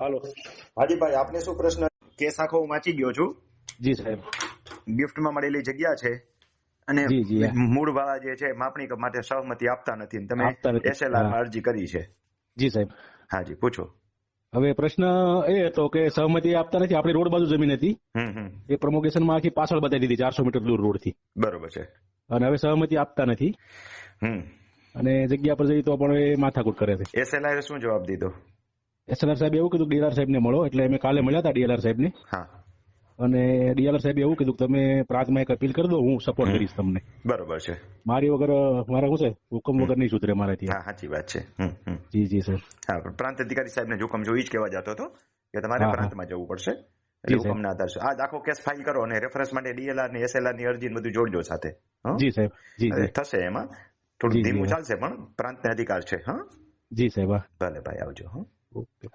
હાલો હાજી ભાઈ આપને શું પ્રશ્ન? કેસ આખો હું વાંચી ગયો છું. જી સાહેબ. ગિફ્ટમાં મળેલી જગ્યા છે અને. મૂળ વાળા જે છે માપણી માટે સહમતિ આપતા નથી તમે એસએલઆર. અરજી કરી છે. જી સાહેબ. હાજી પૂછો. હવે પ્રશ્ન એ હતો કે સહમતિ આપતા નથી. આપણી રોડ બાજુ જમીન હતી. એ હમ. એ પ્રમોગેશનમાં આખી પાછળ બતાવી દીધી ચારસો મીટર દૂર રોડથી બરોબર છે. અને હવે સહમતિ આપતા નથી. હમ. અને જગ્યા પર જઈ તો પણ એ માથાકૂટ કરે છે. એસએલઆર શું જવાબ દીધો? એસએલઆર સાહેબ એવું કીધું ડીએલઆર સાહેબ ને મળો એટલે અમે કાલે મળ્યા હતા ડીએલઆર સાહેબ ને હા. અને ડીએલઆર સાહેબ એવું કીધું કે તમે પ્રાંતમાં એક અપીલ કરી દો હું સપોર્ટ કરીશ તમને. બરોબર છે. મારી વગર મારા શું છે હુકમ વગર નહીં સુધરે મારાથી. હા સાચી વાત છે. જી જી સર હા પ્રાંત અધિકારી સાહેબને જોખમ જો જ કહેવા જતો હતો કે તમારે. પ્રાંતમાં જવું પડશે. એટલે હુકમના આધાર છે. આ આખો કેસ ફાઇલ કરો અને રેફરન્સ માટે ડીએલઆર ને એસએલઆરની અરજી બધું જોડજો સાથે? જી સાહેબ. જી થશે એમાં. થોડું ધીમું ચાલશે પણ પ્રાંતને અધિકાર છે. હા? જી સાહેબ ભલે ભાઈ આવજો હા. ઓકે.